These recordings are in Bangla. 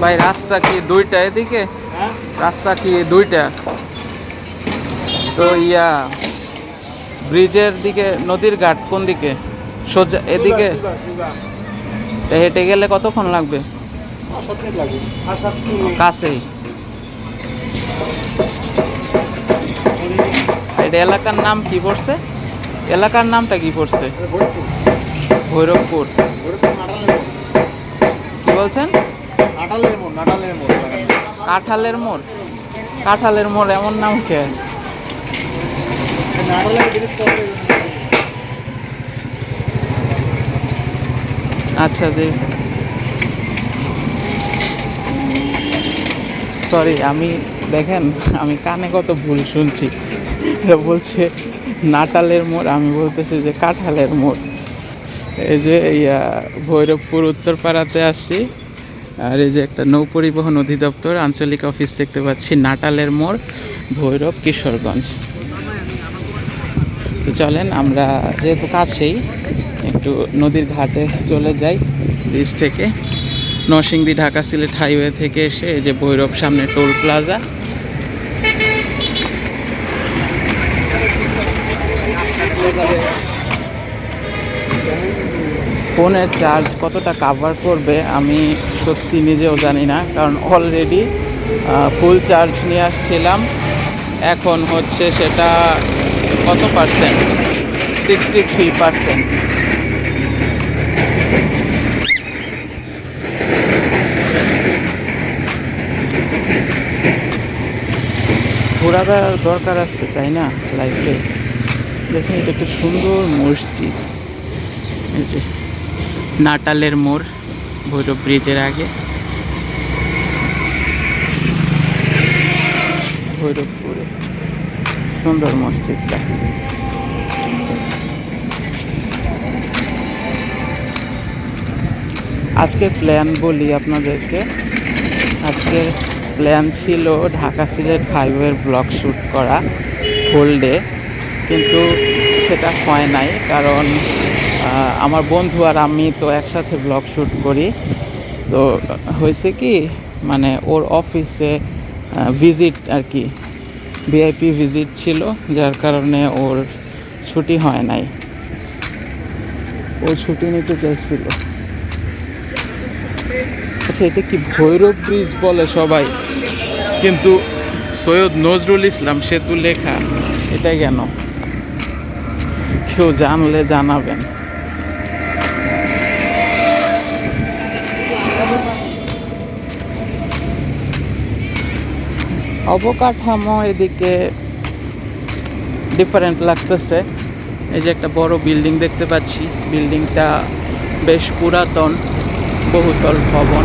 ভাই রাস্তা কি দুইটা এদিকে? হ্যাঁ। রাস্তা কি দুইটা? তো ইয়া ব্রিজের দিকে নদীর ঘাট কোন দিকে? সোজা এদিকে? হেঁটে গেলে কতক্ষণ লাগবে? কাছেই। এটা এলাকার নাম কি পড়ছে? এলাকার নামটা কি পড়ছে? ভৈরবপুর। কি বলছেন? নাটালের মোড় নাটালের মোড় কাঁঠালের মোড়? কাঁঠালের মোড় এমন নাম কে? আচ্ছা জি সরি আমি দেখেন আমি কানে কত ভুল শুনছি। এটা বলছে নাটালের মোড় আমি বলতেছি যে কাঁঠালের মোড়। এই যে ইয়া ভৈরবপুর উত্তরপাড়াতে আসছি। আর এই যে একটা নৌ পরিবহন অধিদপ্তর, আঞ্চলিক অফিস দেখতে পাচ্ছি, নাটালের মোড়, ভৈরব, কিশোরগঞ্জ। তো চলেন, আমরা যেহেতু কাছেই, একটু নদীর ঘাটে চলে যাই, ব্রিজ থেকে। নরসিংদী ঢাকা সিলেট হাইওয়ে থেকে এসে এই যে ভৈরব সামনে টোল প্লাজা। ফোনের চার্জ কতটা কাভার করবে, আমি সত্যি নিজেও জানি না, কারণ অলরেডি ফুল চার্জ নিয়ে আসছিলাম। এখন হচ্ছে সেটা কত পার্সেন্ট সিক্সটি থ্রি পার্সেন্ট ঘোরা বেড়ার দরকার আছে, তাই না লাইফে দেখুন, এটা একটা সুন্দর মসজিদ। নাটালের মোড়। ভৈরব ব্রিজের আগে। ভৈরবপুরে। সুন্দর মসজিদটা। আজকে প্ল্যান বলি আপনাদেরকে। আজকের প্ল্যান ছিল ঢাকা সিলেট হাইওয়ের ব্লগ শ্যুট করা ফুল ডে কিন্তু সেটা হয় নাই, কারণ আমার বন্ধু আর আমি তো একসাথে ব্লগ শ্যুট করি। তো হয়েছে কি মানে ওর অফিসে ভিজিট আর কি ভিআইপি ভিজিট ছিল যার কারণে ওর ছুটি হয় নাই। ও ছুটি নিতে চাইছিল। আচ্ছা এটা কি ভৈরব ব্রিজ বলে সবাই? কিন্তু সৈয়দ নজরুল ইসলাম সেতু লেখা। এটা কেন? কেউ জানলে জানাবেন। অবকাঠামো এদিকে ডিফারেন্ট লাগতেছে। এই যে একটা বড় বিল্ডিং দেখতে পাচ্ছি। বিল্ডিংটা বেশ পুরাতন, বহুতল ভবন।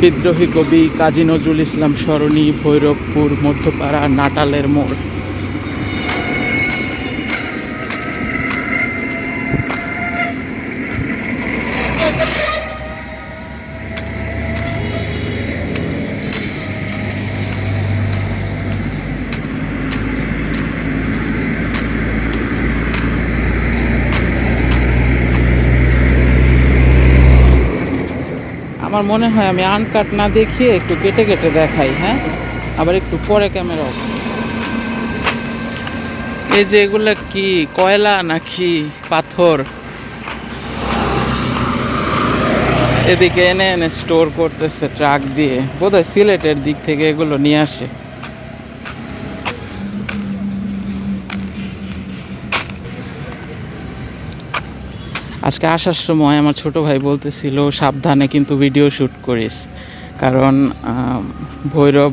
বিদ্রোহী কবি কাজী নজরুল ইসলাম সরণি, ভৈরবপুর, মধ্যপাড়া, নাটালের মোড়। আমার মনে হয় আমি আনকাট না দেখিয়ে একটু কেটে কেটে দেখাই হ্যাঁ? আবার একটু পরে ক্যামেরা এই যে এগুলো কি, কয়লা নাকি পাথর? এদিকে এনে এনে স্টোর করতেছে ট্রাক দিয়ে। বোধহয় সিলেটের দিক থেকে এগুলো নিয়ে আসে। আজকে আসার সময় আমার ছোট ভাই বলতেছিল, সাবধানে কিন্তু ভিডিও শ্যুট করিস। কারণ ভৈরব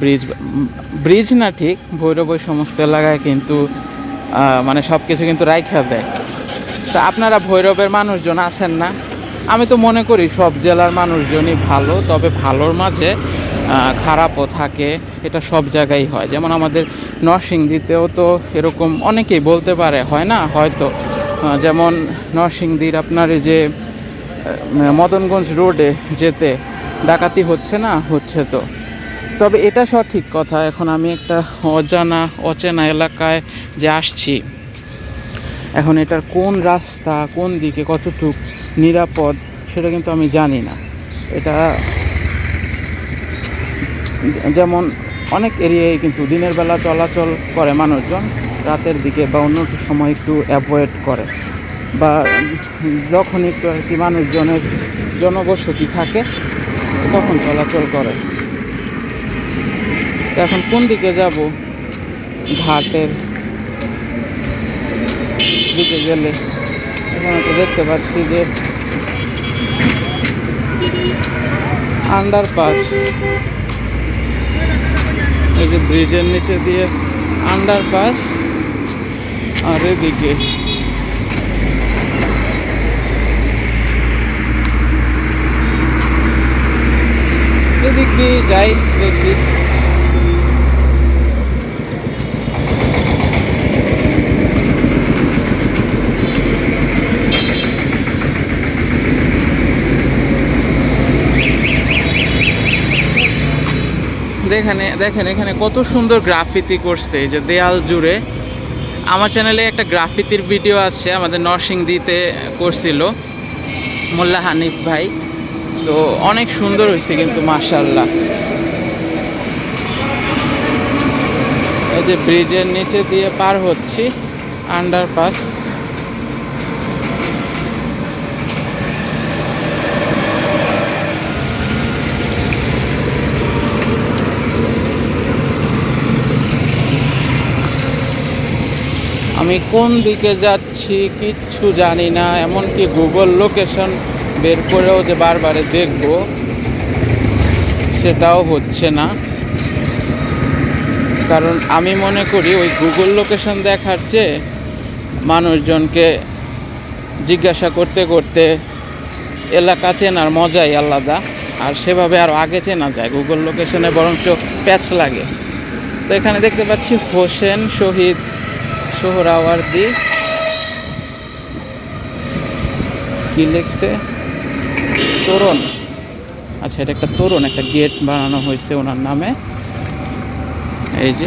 ব্রিজ ব্রিজ না ঠিক, ভৈরব ওই সমস্ত এলাকায় কিন্তু মানে সব কিছু কিন্তু রাইখা দেয়। তা আপনারা ভৈরবের মানুষজন আছেন না? আমি তো মনে করি সব জেলার মানুষজনই ভালো, তবে ভালোর মাঝে খারাপও থাকে, এটা সব জায়গায় হয়। যেমন আমাদের নরসিংদীতেও তো এরকম অনেকেই বলতে পারে, হয় না? হয়তো। যেমন নরসিংদীর আপনার এই যে মদনগঞ্জ রোডে যেতে ডাকাতি হচ্ছে না? হচ্ছে তো। তবে এটা সঠিক কথা। এখন আমি একটা অজানা, অচেনা এলাকায় যে আসছি, এখন এটার কোন রাস্তা, কোন দিকে কতটুক নিরাপদ সেটা কিন্তু আমি জানি না। এটা যেমন অনেক এরিয়ায় কিন্তু দিনের বেলা চলাচল করে মানুষজন রাতের দিকে বা অন্য একটু সময় একটু অ্যাভয়েড করে। বা যখন একটু আর কি মানুষজনের জনবসতি থাকে, তখন চলাচল করে। এখন কোন দিকে যাব? ঘাটের দিকে গেলে। এখানে তো দেখতে পাচ্ছি যে আন্ডারপাস এই যে ব্রিজের নিচে দিয়ে আন্ডারপাস আর এদিকে যাই দেখি। দেখেন এখানে কত সুন্দর গ্রাফিতি করছে যে দেয়াল জুড়ে। আমার চ্যানেলে একটা গ্রাফিতির ভিডিও আছে, আমাদের নরসিংদীতে করছিল, মোল্লা হানিফ ভাই। তো অনেক সুন্দর হয়েছে কিন্তু মাশাল্লাহ ওই যে ব্রিজের নিচে দিয়ে পার হচ্ছি আন্ডারপাস আমি কোন দিকে যাচ্ছি কিচ্ছু জানি না, এমনকি গুগল লোকেশন বের করেও যে বারবারে দেখব, সেটাও হচ্ছে না। কারণ আমি মনে করি ওই গুগল লোকেশন দেখার চেয়ে মানুষজনকে জিজ্ঞাসা করতে করতে এলাকা চেনার মজাই আলাদা, আর সেভাবে আরও আগে চেনা যায়। গুগল লোকেশনে বরঞ্চ প্যাচ লাগে। তো এখানে দেখতে পাচ্ছি হোসেন শহীদ সোহরাওয়ার্দি কি লিখছে? তোরণ। আচ্ছা এটা একটা তোরণ একটা গেট বানানো হয়েছে ওনার নামে। এই যে।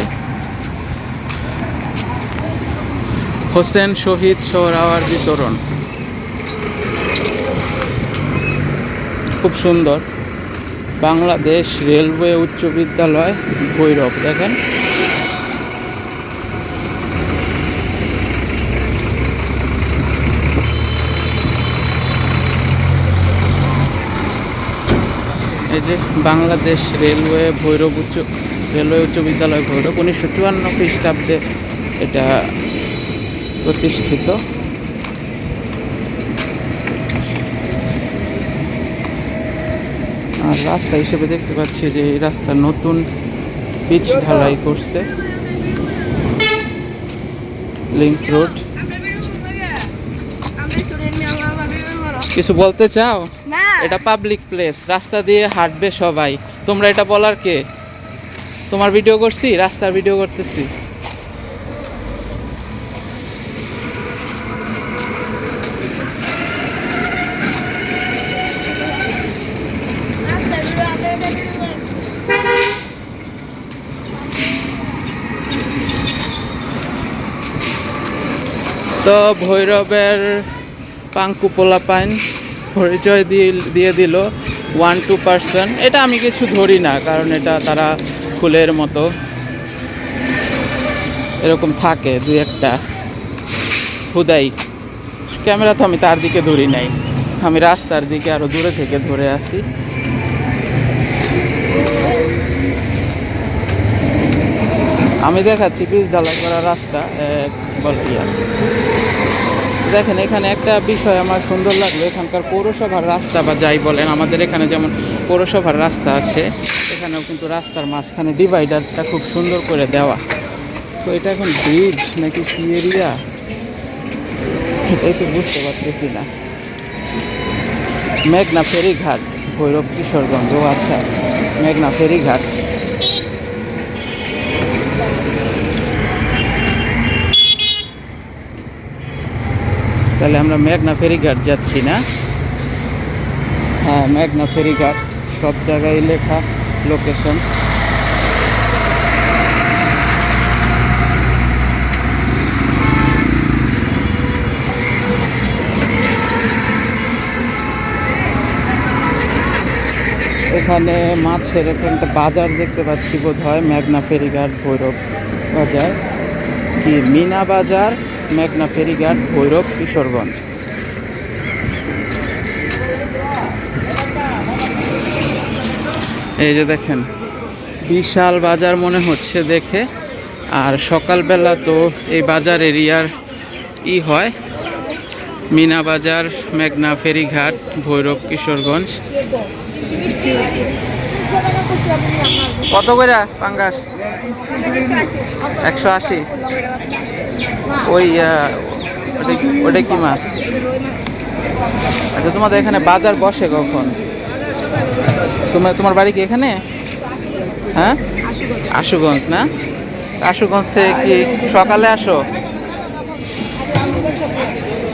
হোসেন শহীদ সোহরাওয়ার্দি তোরণ। খুব সুন্দর। বাংলাদেশ রেলওয়ে উচ্চ বিদ্যালয় ভৈরব দেখেন। এই যে বাংলাদেশ রেলওয়ে ভৈরব উচ্চ রেলওয়ে উচ্চ বিদ্যালয় ভৈরব উনিশশো চুয়ান্ন খ্রিস্টাব্দে এটা প্রতিষ্ঠিত। আর রাস্তা হিসেবে দেখতে পাচ্ছি যে এই রাস্তা নতুন পিচ ঢালাই করছে। লিংক রোড কিছু বলতে চাও? এটা পাবলিক প্লেস রাস্তা দিয়ে হাঁটবে সবাই। তোমরা এটা বলার কে? তোমার ভিডিও করছি রাস্তার ভিডিও করতেছি। তো ভৈরবের পাঙ্কু পোলা পাইন পরিচয় দিয়ে দিয়ে দিল ওয়ান টু পার্সেন্ট এটা আমি কিছু ধরি না, কারণ এটা তারা ফুলের মতো। এরকম থাকে দু একটা। হুদাই। ক্যামেরা তো আমি তার দিকে ধরি নাই। আমি রাস্তার দিকে আরও দূরে থেকে ধরে আসি। আমি দেখাচ্ছি পিচ ঢালাই করা রাস্তা। বলে দেখেন, এখানে একটা বিষয় আমার সুন্দর লাগল। এখানকার পৌরসভার রাস্তা বা যাই বলেন, আমাদের এখানে যেমন পৌরসভার রাস্তা আছে, এখানেও কিন্তু রাস্তার মাঝখানে ডিভাইডারটা খুব সুন্দর করে দেওয়া। তো এটা এখন ব্রিজ নাকি কি এরিয়া এটাই তো বুঝতে পারতেছি না। মেঘনা ফেরিঘাট, ভৈরব কিশোরগঞ্জ। ও আচ্ছা মেঘনা ফেরিঘাট। তাহলে আমরা মেঘনা ফেরিঘাট যাচ্ছি না? হ্যাঁ মেঘনা ফেরিঘাট। সব জায়গায় লেখা লোকেশন এখানে মাছের একটা বাজার দেখতে পাচ্ছি বোধ হয় মেঘনা ফেরিঘাট, ভৈরব বাজার। কি, মিনা বাজার? মেঘনা ফেরিঘাট, ভৈরব, কিশোরগঞ্জ। এই যে দেখেন, বিশাল বাজার মনে হচ্ছে দেখে। আর সকালবেলা তো এই বাজার এরিয়ার ই হয়, মিনা বাজার, মেঘনা ফেরিঘাট, ভৈরব, কিশোরগঞ্জ। কত করে পাঙ্গাস? একশো আশি। ওই ওটা কি- মাছ? আচ্ছা তোমাদের এখানে বাজার বসে কখন? তোমার তোমার বাড়ি কি এখানে? হ্যাঁ? আশুগঞ্জ না? আশুগঞ্জ থেকে কি সকালে আসো?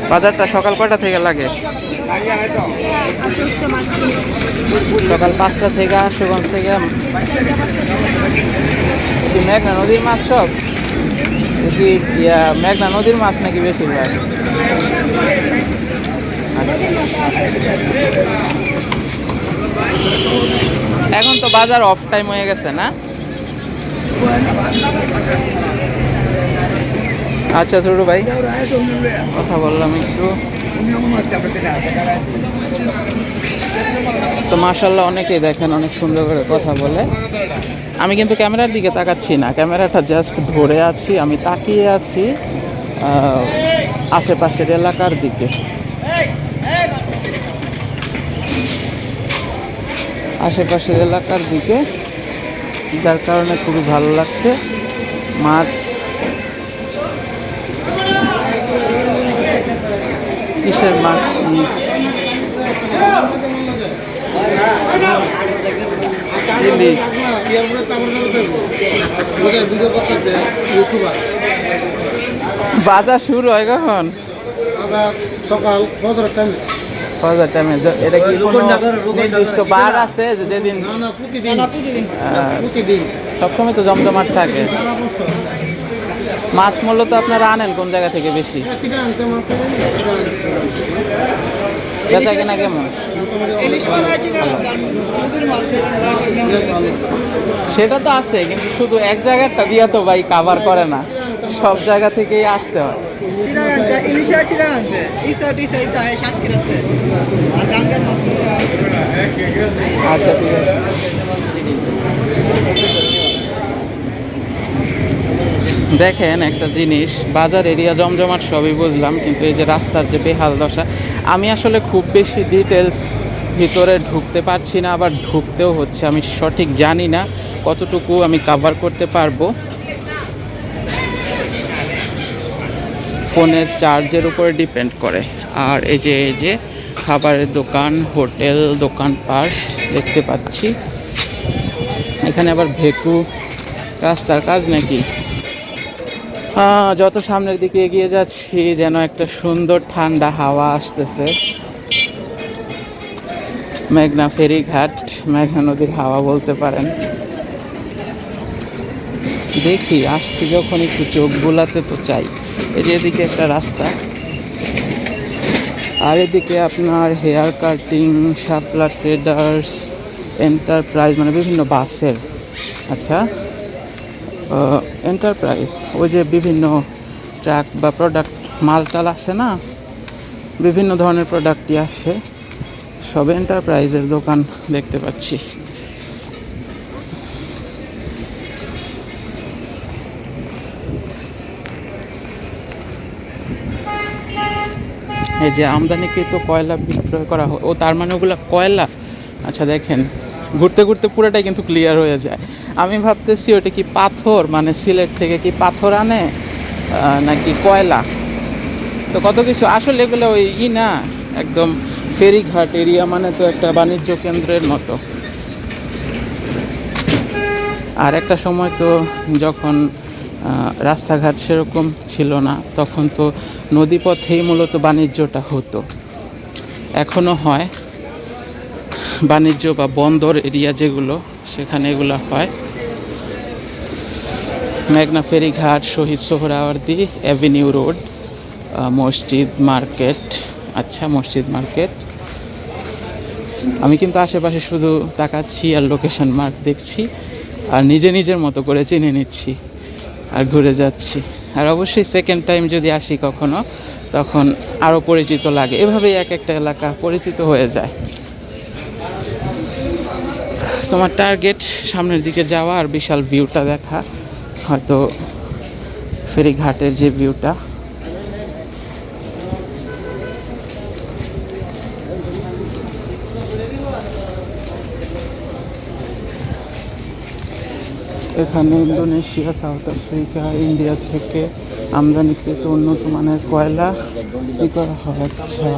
বাজারটা সকাল কয়টা থেকে লাগে? সকাল পাঁচটা থেকে আশুগঞ্জ থেকে। মেঘনা নদীর মাছ সব? কি ইয়া, মেঘনা নদীর মাছ নাকি বেশিরভাগ? হয় এখন তো বাজার অফ টাইম হয়ে গেছে, না? আচ্ছা ছোট ভাই, কথা বললাম একটু। তো মার্শাল্লাহ অনেকেই দেখেন, অনেক সুন্দর করে কথা বলে। আমি কিন্তু ক্যামেরার দিকে তাকাচ্ছি না, ক্যামেরাটা জাস্ট ধরে আছি, আমি তাকিয়ে আছি আশেপাশের এলাকার দিকে। আশেপাশের এলাকার দিকে, যার কারণে খুবই ভালো লাগছে। মাছ কিসের মাছ কি? ইলিশ। বাজার শুরু হয় কখন? সকাল টাইম বাজার টাইমে এটা কি কোনো নির্দিষ্ট বার আছে যে যেদিন? প্রতিদিন। সবসময় তো জমজমাট থাকে। মাছ মূল্য তো আপনারা আনেন কোন জায়গা থেকে বেশি? বেচা কেনা কেমন? সেটা তো আছে কিন্তু শুধু এক জায়গাটা দিয়া তো ভাই কাভার করে না। সব জায়গা থেকেই আসতে হয়। আচ্ছা ঠিক আছে। দেখেন একটা জিনিস, বাজার এরিয়া জমজমাট সবই বুঝলাম, কিন্তু এই যে রাস্তার যে বেহাল দশা, আমি আসলে খুব বেশি ডিটেলস ভিতরে ঢুকতে পারছি না, আবার ঢুকতেও হচ্ছে, আমি সঠিক জানি না কতটুকু আমি কাভার করতে পারব। ফোনের চার্জের উপরে ডিপেন্ড করে। আর এই যে এই যে খাবারের দোকান, হোটেল দোকান দোকানপাট দেখতে পাচ্ছি। এখানে আবার ভেকু, রাস্তার কাজ নাকি? যত সামনের দিকে এগিয়ে যাচ্ছি, যেন একটা সুন্দর ঠান্ডা হাওয়া আসতেছে। মেঘনা ফেরিঘাট, মেঘনা নদীর হাওয়া বলতে পারেন। দেখি, আসছি যখন একটু চোখ বোলাতে তো চাই। এই যে এদিকে একটা রাস্তা। আর এদিকে আপনার hair cutting, Shapla traders, enterprise মানে বিভিন্ন বাসের। আচ্ছা এন্টারপ্রাইজ ওই যে বিভিন্ন ট্রাক বা প্রোডাক্ট মালটাল আসে না, বিভিন্ন ধরনের প্রোডাক্টই আসে, সব এন্টারপ্রাইজের দোকান দেখতে পাচ্ছি। এই যে আমদানিকৃত কয়লা বিক্রয় করা হয় ও তার মানে ওগুলো কয়লা? আচ্ছা দেখেন। ঘুরতে ঘুরতে পুরোটাই কিন্তু ক্লিয়ার হয়ে যায়। আমি ভাবতেছি ওটা কি পাথর? মানে সিলেট থেকে কি পাথর আনে নাকি কয়লা? তো কত কিছু। আসলে এগুলো ওই ই না, একদম ফেরিঘাট এরিয়া মানে তো একটা বাণিজ্য কেন্দ্রের মতো। আর একটা সময় তো যখন রাস্তাঘাট সেরকম ছিল না, তখন তো নদীপথেই মূলত বাণিজ্যটা হতো। এখনও হয়। বাণিজ্য বা বন্দর এরিয়া যেগুলো, সেখানে এগুলো হয়। মেঘনা ফেরিঘাট, Shahid Suhrawardy avenue road Masjid market. আচ্ছা মসজিদ মার্কেট। আমি কিন্তু আশেপাশে শুধু তাকাচ্ছি আর লোকেশন মার্ক দেখছি আর নিজে নিজের মতো করে চিনে নিচ্ছি আর ঘুরে যাচ্ছি। আর অবশ্যই সেকেন্ড টাইম যদি আসি কখনো, তখন আরও পরিচিত লাগে। এভাবেই এক একটা এলাকা পরিচিত হয়ে যায়। তোমার টার্গেট সামনের দিকে যাওয়া আর বিশাল ভিউটা দেখা। হয়তো ফেরিঘাটের যে ভিউটা এখানে ইন্দোনেশিয়া, সাউথ আফ্রিকা, ইন্ডিয়া থেকে আমদানিকৃত উন্নত মানের কয়লা ই করা হয় আচ্ছা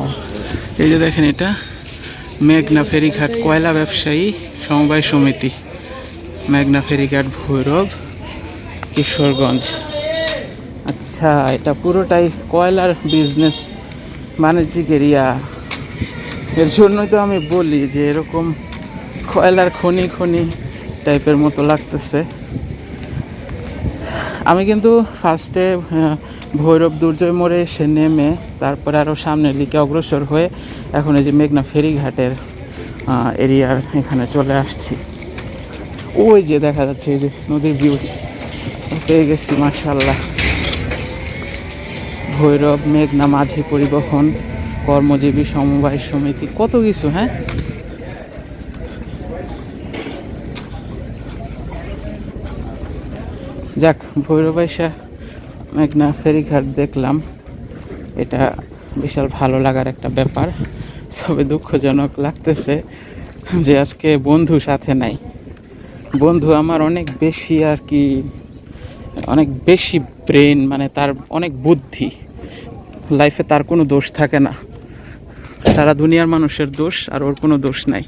এই যে দেখেন এটা, মেঘনা ফেরিঘাট কয়লা ব্যবসায়ী। সমবায় সমিতি, মেঘনা ফেরিঘাট, ভৈরব, কিশোরগঞ্জ। আচ্ছা এটা পুরোটাই কয়লার বিজনেস বাণিজ্যিক এরিয়া এর জন্যই তো আমি বলি যে এরকম কয়লার খনি খনি টাইপের মতো লাগতেছে। আমি কিন্তু ফার্স্টে ভৈরব দুর্জয় মোড়ে এসে নেমে, তারপরে আরও সামনের দিকে অগ্রসর হয়ে এখন এই যে মেঘনা ফেরিঘাটের এরিয়ার এখানে চলে আসছি। ওই যে দেখা যাচ্ছে, এই যে নদীর ভিউ পেয়ে গেছি মার্শাল্লাহ ভৈরব, মেঘনা, মাঝি পরিবহন, কর্মজীবী, সমবায় সমিতি, কত কিছু হ্যাঁ? যাক ভৈরবাইসা মেঘনা ফেরিঘাট দেখলাম। এটা বিশাল ভালো লাগার একটা ব্যাপার। তবে দুঃখজনক লাগতেছে যে আজকে বন্ধু সাথে নাই। বন্ধু আমার অনেক বেশি আর কি, অনেক বেশি ব্রেন মানে তার অনেক বুদ্ধি। লাইফে তার কোনো দোষ থাকে না। সারা দুনিয়ার মানুষের দোষ আর ওর কোনো দোষ নাই।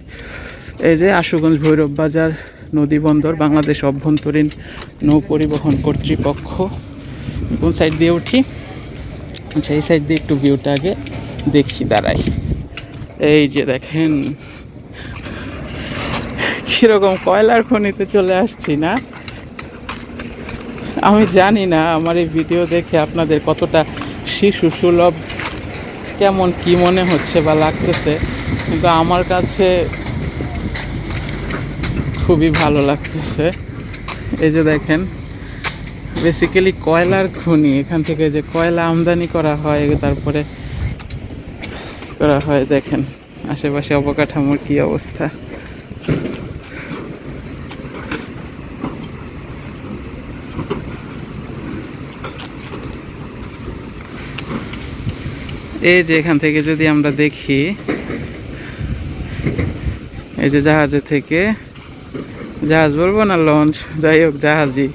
এই যে আশুগঞ্জ ভৈরব বাজার নদী বন্দর, বাংলাদেশ অভ্যন্তরীণ নৌ পরিবহন কর্তৃপক্ষ। কোন সাইড দিয়ে উঠি? আচ্ছা এই সাইড দিয়ে একটু ভিউটা আগে দেখি, দাঁড়াই। এই যে দেখেন, কীরকম কয়লার খনিতে চলে আসছি না? আমি জানি না, আমার এই ভিডিও দেখে আপনাদের কতটা শিশু সুলভ, কেমন কি মনে হচ্ছে বা লাগতেছে, কিন্তু আমার কাছে খুবই ভালো লাগতেছে। এই যে দেখেন বেসিক্যালি কয়লার খনি, এখান থেকে যে কয়লা আমদানি করা হয়, তারপরে করা হয়, দেখেন। আশেপাশে অবকাঠামোর কি অবস্থা। এই যে এখান থেকে যদি আমরা দেখি, এই যে জাহাজে থেকে জাহাজ বলব না লঞ্চ যাই হোক, জাহাজই।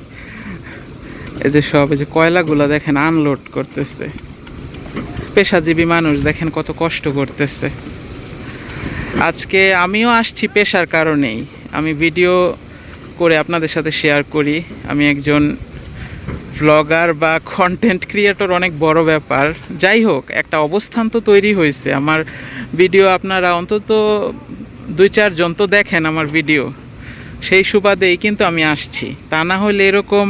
এই যে সব, এই যে কয়লাগুলো দেখেন আনলোড করতেছে। পেশাজীবী মানুষ, দেখেন কত কষ্ট করতেছে। আজকে আমিও আসছি পেশার কারণেই। আমি ভিডিও করে আপনাদের সাথে শেয়ার করি। আমি একজন ব্লগার বা কন্টেন্ট ক্রিয়েটর অনেক বড় ব্যাপার। যাই হোক, একটা অবস্থান তো তৈরি হয়েছে। আমার ভিডিও আপনারা অন্তত দুই চারজন তো দেখেন আমার ভিডিও সেই সুবাদেই কিন্তু আমি আসছি। তা না হলে এরকম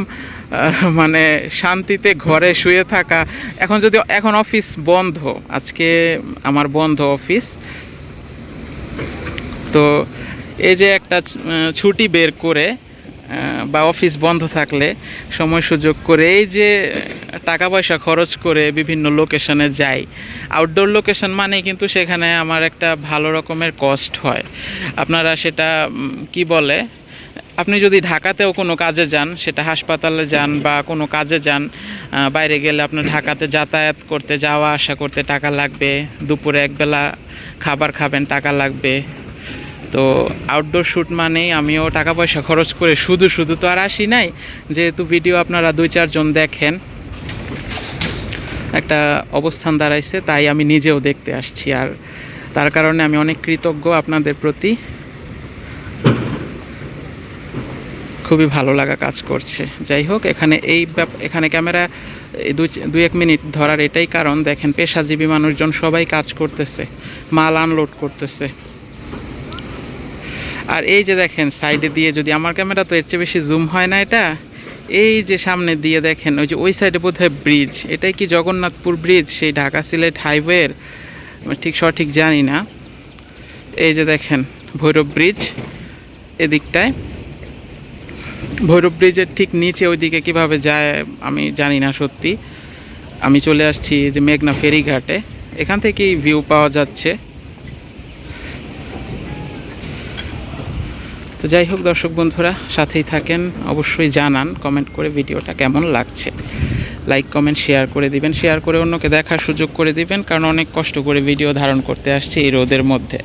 মানে শান্তিতে ঘরে শুয়ে থাকা। এখন যদি, এখন অফিস বন্ধ। আজকে আমার বন্ধ অফিস। তো এই যে একটা ছুটি বের করে বা অফিস বন্ধ থাকলে সময় সুযোগ করে, এই যে টাকা পয়সা খরচ করে বিভিন্ন লোকেশনে যাই। আউটডোর লোকেশন মানে কিন্তু সেখানে আমার একটা ভালো রকমের কস্ট হয়। আপনারা সেটা কি বলে? আপনি যদি ঢাকাতেও কোনো কাজে যান, সেটা হাসপাতালে যান বা কোনো কাজে যান বাইরে গেলে আপনার ঢাকাতে যাতায়াত করতে যাওয়া, আসা করতে টাকা লাগবে, দুপুরে একবেলা খাবার খাবেন, টাকা লাগবে। তো আউটডোর শ্যুট মানেই আমিও টাকা পয়সা খরচ করে শুধু শুধু তো আর আসি নাই, যেহেতু ভিডিও আপনারা দুই, চারজন দেখেন। একটা অবস্থান দাঁড়াইছে, তাই আমি নিজেও দেখতে আসছি। আর তার কারণে আমি অনেক কৃতজ্ঞ আপনাদের প্রতি। খুবই ভালো লাগা কাজ করছে। যাই হোক, এখানে এই এখানে ক্যামেরা দুই এক মিনিট ধরার এটাই কারণ। দেখেন, পেশাজীবী মানুষজন সবাই কাজ করতেছে, মাল আনলোড করতেছে। আর এই যে দেখেন সাইডে দিয়ে যদি আমার ক্যামেরা তো এর চেয়ে বেশি জুম হয় না এটা, এই যে সামনে দিয়ে দেখেন, ওই যে ওই সাইডে বোধ ব্রিজ এটাই কি জগন্নাথপুর ব্রিজ সেই ঢাকা সিলেট হাইওয়ের ঠিক সঠিক জানি না। এই যে দেখেন, ভৈরব ব্রিজ এদিকটায়। ভৈরব ব্রিজের ঠিক নিচে ওইদিকে কীভাবে যায় আমি জানি না সত্যি। আমি চলে আসছি যে মেঘনা ফেরিঘাটে। এখান থেকেই ভিউ পাওয়া যাচ্ছে। তো যাই হোক দর্শক বন্ধুরা, সাথেই থাকেন। অবশ্যই জানান কমেন্ট করে ভিডিওটা কেমন লাগছে। লাইক কমেন্ট শেয়ার করে দিবেন। শেয়ার করে অন্যকে দেখার সুযোগ করে দিবেন, কারণ অনেক কষ্ট করে ভিডিও ধারণ করতে আসছি এই রোদের মধ্যে।